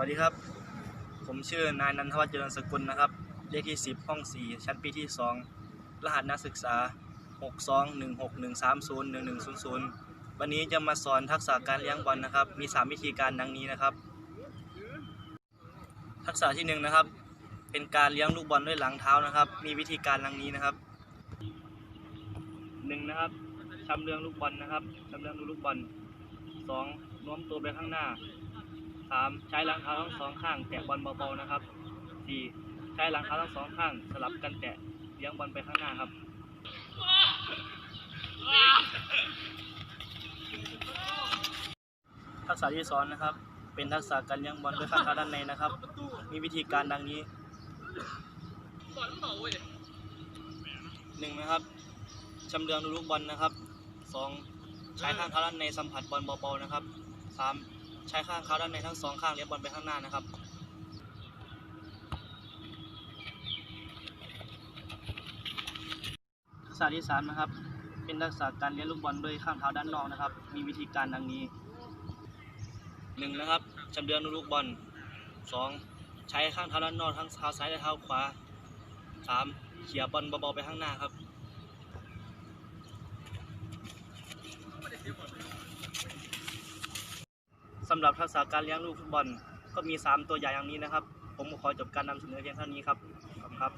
วัสดีครับ ผมชื่อนายนันทวัฒน์เจริญสกุลนะครับ เลขที่ 10 ห้อง 4 ชั้นปีที่ 2 รหัสนักศึกษา 62161301100 วันนี้จะมาสอนทักษะการเลี้ยงบอลนะครับ มี 3 วิธีการดังนี้นะครับ ทักษะที่1นะครับ เป็นการเลี้ยงลูกบอลด้วยหลังเท้านะครับ มีวิธีการดังนี้นะครับ 1 นะครับชำเลืองลูกบอลนะครับชำเลืองลูกบอล 2. โน้มตัวไปข้างหน้า 3. ใช้หลังเท้าทั้งสองข้างแตะบอลเบาๆนะครับ 4. ใช้หลังเท้าทั้งสองข้างสลับกันแตะเลี้ยงบอลไปข้างหน้าครับทักษะที่สองนะครับ เป็นทักษะการเลี้ยงบอลด้วยข้างเท้าด้านในนะครับ มีวิธีการดังนี้หนึ่งนะครับชำเลืองดูลูกบอลนะครับสองใช้ข้างเท้าด้านในสัมผัสบอลเบาๆนะครับสาม ใช้ข้างเท้าด้านในทั้งสองข้างเลี้ยงบอลไปข้างหน้านะครับทักษะที่สามนะครับ เป็นทักษะการเลี้ยงลูกบอลด้วยข้างเท้าด้านนอกนะครับ มีวิธีการดังนี้หนึ่งนะครับชำเลืองดูลูกบอลสองใช้ข้างเท้าด้านนอกทั้งเท้าซ้ายและเท้าขวาสามเขี่ยบอลเบาๆไปข้างหน้าครับ สำหรับทักษะการเลี้ยงลูกฟุตบอล ก็มี 3 ตัวอย่างอย่างนี้นะครับ ผมขอจบการนำเสนอเพียงเท่านี้ครับขอบคุณครับ